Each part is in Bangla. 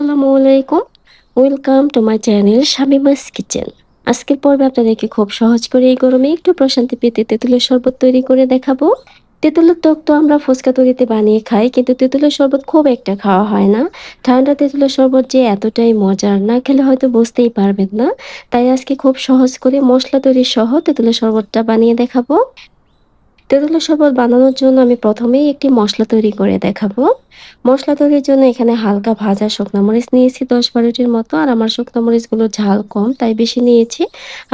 আসসালামু আলাইকুম। Welcome to my channel Shamima's kitchen আজকের পর্বে আপনাদেরকে খুব সহজ করে এই গরমে একটু প্রশান্তি পেতে তেঁতুলের শরবত তৈরি করে দেখাবো। তেঁতুলের টক তো আমরা ফুচকা তৈরিতে বানিয়ে খাই, কিন্তু তেঁতুলের শরবত খুব একটা খাওয়া হয় না। ঠান্ডা তেঁতুলের শরবত যে এতটাই মজার, না খেলে হয়তো বুঝতেই পারবেন না। তাই আজকে খুব সহজ করে মশলা তৈরি সহ তেঁতুলের শরবতটা বানিয়ে দেখাবো। তেঁতুলের শরবত বানানোর জন্য আমি প্রথমেই একটি মশলা তৈরি করে দেখাবো। মশলা তৈরির জন্য এখানে হালকা ভাজা শুকনো মরিচ নিয়েছি দশ বারোটির মতো, আর আমার শুকনো মরিচগুলো ঝাল কম, তাই বেশি নিয়েছি।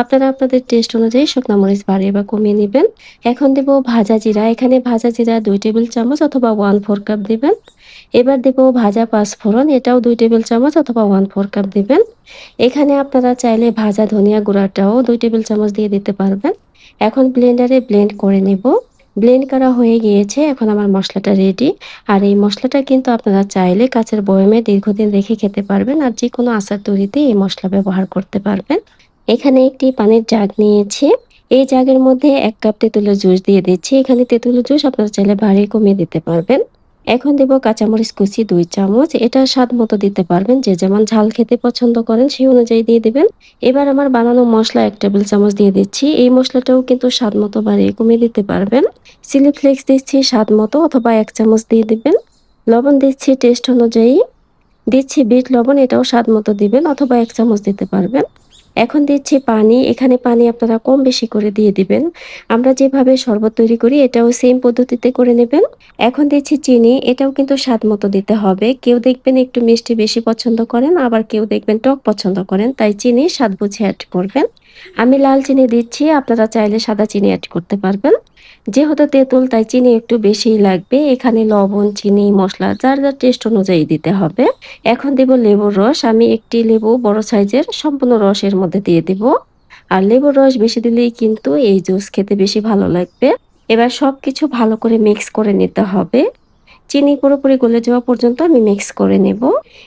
আপনারা আপনাদের টেস্ট অনুযায়ী শুকনো মরিচ বাড়িয়ে বা কমিয়ে নেবেন। এখন দেব ভাজা জিরা। এখানে ভাজা জিরা দুই টেবিল চামচ অথবা ওয়ান ফোর কাপ দেবেন। এবার দেব ভাজা পাঁচফোড়ন, এটাও দুই টেবিল চামচ অথবা ওয়ান ফোর কাপ দেবেন। এখানে আপনারা চাইলে ভাজা ধনিয়া গুঁড়াটাও দুই টেবিল চামচ দিয়ে দিতে পারবেন। এখন ব্লেন্ডারে ব্লেন্ড করে নেব। ব্লেন্ড করা হয়ে গিয়েছে, এখন আমার মশলাটা রেডি আর এই মশলাটা কিন্তু আপনারা চাইলে কাঁচের বয়মে দীর্ঘদিন রেখে খেতে পারবেন আর যে কোনো আচার তৈরিতে এই মশলা ব্যবহার করতে পারবেন। এখানে একটি পানির জাগ নিয়েছি। এই জাগের মধ্যে এক কাপ তেঁতুলের জুস দিয়ে দিচ্ছি। এখানে তেঁতুলের জুস আপনারা চাইলে বাড়ি কমিয়ে দিতে পারবেন। এখন দেব কাঁচামরিচ কুচি দুই চামচ। এটা স্বাদ মতো দিতে পারবেন। যে যেমন ঝাল খেতে পছন্দ করেন, সেই অনুযায়ী দিয়ে দিবেন। এবার আমার বানানো মশলা এক টেবিল চামচ দিয়ে দিচ্ছি। এই মশলাটাও কিন্তু স্বাদ মতো বাড়িয়ে কমিয়ে দিতে পারবেন। চিলি ফ্লেক্স দিচ্ছি স্বাদ মতো অথবা এক চামচ দিয়ে দিবেন। লবণ দিচ্ছি টেস্ট অনুযায়ী। দিচ্ছি বিট লবণ, এটাও স্বাদ মতো দিবেন অথবা এক চামচ দিতে পারবেন। এখন দিচ্ছি পানি। এখানে পানি আপনারা কম বেশি করে দিয়ে দিবেন। আমরা যেভাবে শরবত তৈরি করি, এটাও সেম পদ্ধতিতে করে নেবেন। এখন দিচ্ছি চিনি, এটাও কিন্তু স্বাদ মতো দিতে হবে। কেউ দেখবেন একটু মিষ্টি বেশি পছন্দ করেন, আবার কেউ দেখবেন টক পছন্দ করেন, তাই চিনি স্বাদ বুঝে অ্যাড করবেন। আমি লাল চিনি দিচ্ছি, আপনারা চাইলে সাদা চিনি অ্যাড করতে পারবেন। যেহেতু তেঁতুল, তাই চিনি একটু বেশিই লাগবে। এখানে লবণ, চিনি, মশলা, যার যার টেস্ট অনুযায়ী দিতে হবে। এখন দেব লেবুর রস। আমি একটি লেবু, বড় সাইজের, সম্পূর্ণ রসের মধ্যে দিয়ে দেব। আর লেবুর রস বেশি দিলেই কিন্তু এই জুস খেতে বেশি ভালো লাগবে। এবার সবকিছু ভালো করে মিক্স করে নিতে হবে। চিনি পুরোপুরি গলে যাওয়া পর্যন্ত আমি মিক্স করে নেব।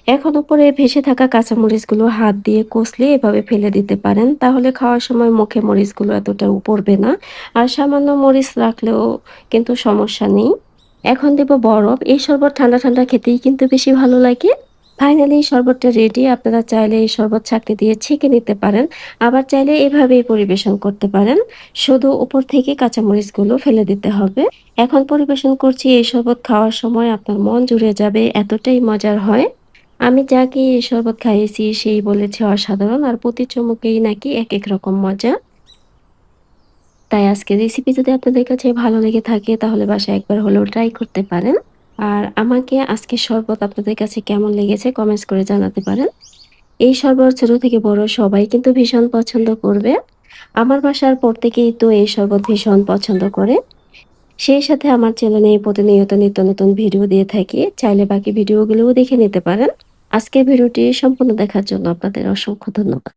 এখন উপরে ভেসে থাকা কাঁচামরিচগুলো হাত দিয়ে কষলে এভাবে ফেলে দিতে পারেন। তাহলে খাওয়ার সময় মুখে মরিচগুলো এতটা উপরবে না। আর সামান্য মরিচ রাখলেও কিন্তু সমস্যা নেই। এখন দেব বরফ। এই শরবত ঠান্ডা ঠান্ডা খেতেই কিন্তু বেশি ভালো লাগে। ফাইনালি শরবতটা রেডি আপনারা চাইলে এই শরবত ছাকনি দিয়ে ছেঁকে নিতে পারেন। আবার চাইলে এভাবেই পরিবেশন করতে পারেন। শুধু উপর থেকে কাঁচামরিচগুলো ফেলে দিতে হবে। এখন পরিবেশন করছি এই শরবত খাওয়ার সময় আপনার মন জুড়ে যাবে, এতটাই মজার হয়। আমি যাকে এই শরবত খাইয়েছি সেই বলেছে অসাধারণ, আর প্রতি চমকেই নাকি এক এক রকম মজা। তাই আজকে রেসিপি যদি আপনাদের কাছে ভালো লেগে থাকে, তাহলে বাসায় একবার হলেও ট্রাই করতে পারেন। আর আমাকে আজকে শরবত আপনাদের কাছে কেমন লেগেছে কমেন্টস করে জানাতে পারেন। এই শরবত ছোট থেকে বড় সবাই কিন্তু ভীষণ পছন্দ করবে। আমার বাসার প্রত্যেকেই তো এই শরবত ভীষণ পছন্দ করে। সেই সাথে আমার চ্যানেলে প্রতিনিয়ত নিত্য নতুন ভিডিও দিয়ে থাকি। চাইলে বাকি ভিডিওগুলোও দেখে নিতে পারেন। আজকের ভিডিওটি সম্পূর্ণ দেখার জন্য আপনাদের অসংখ্য ধন্যবাদ।